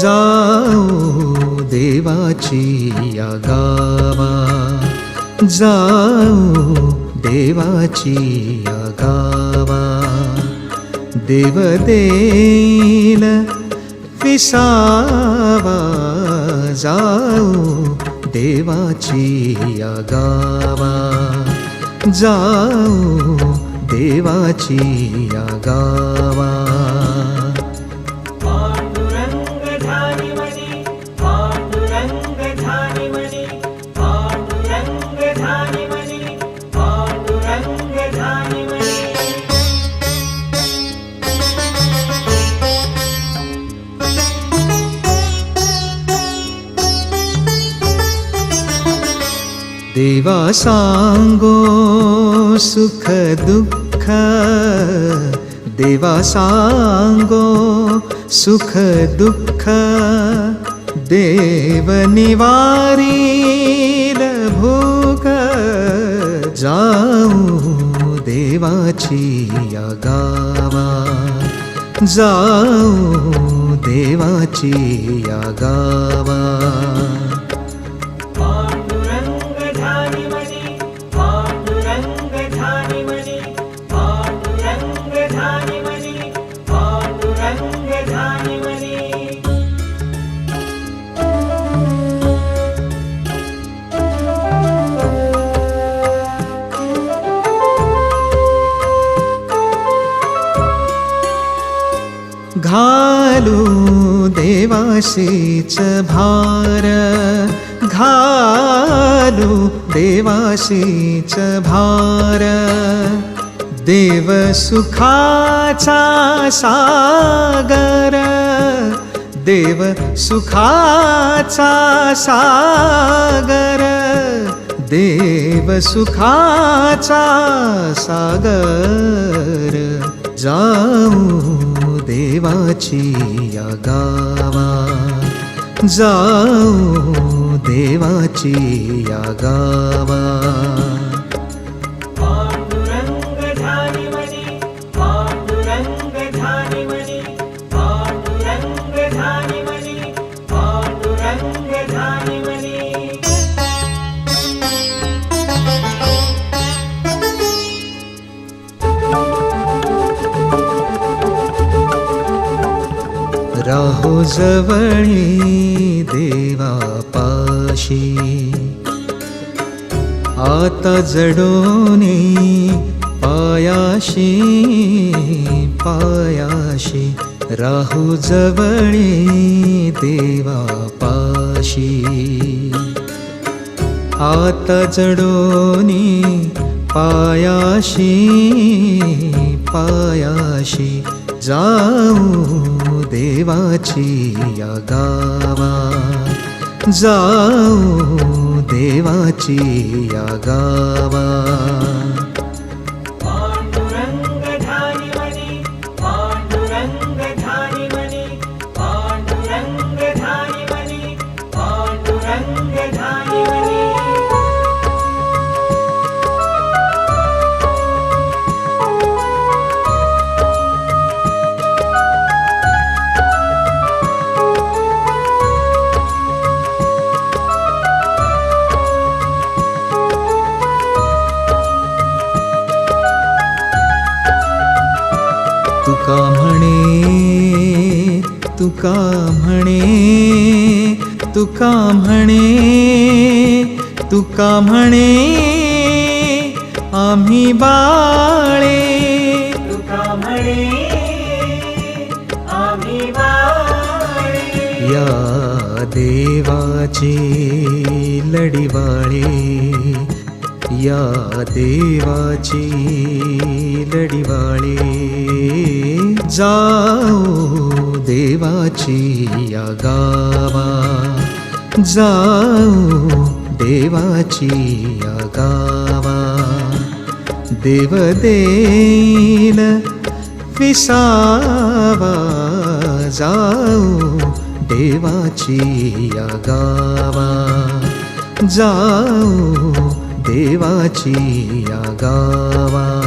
जाओ देवाची या गावा. जाओ देवाची या गावा. देव देईल विसावा जाओ देवाची या गावा. जाओ देवाची या गावा. देवा सांगो सुख दुःख। देवा सांगो सुख दुःख। गावा जाऊ या गावा घालू देवाशीच भार घालू देवाशीच भार. देव सुखाचा सागर देव सुखाचा सागर देव सुखाचा सागर. जाऊ देवाची या गावा जाऊ देवाची या गावा राहो जवळी देवापाशी आता जडोनी पायाशी पायाशी राहू जवळी देवापाशी आता जडोनी पायाशी पायाशी जाऊ देवाची या गावा जाऊ देवाची या गावा म्हणे तुका म्हणे तुका म्हणे आम्ही बाळे. तुका म्हणे आम्ही या देवाची लढीवाळे या देवाची लढीवाळे. जाओ देवाची या गावा. जाओ देवाची या गावा. देव देईल विसावा. जाओ देवाची या गावा. जाओ देवाची या गावा.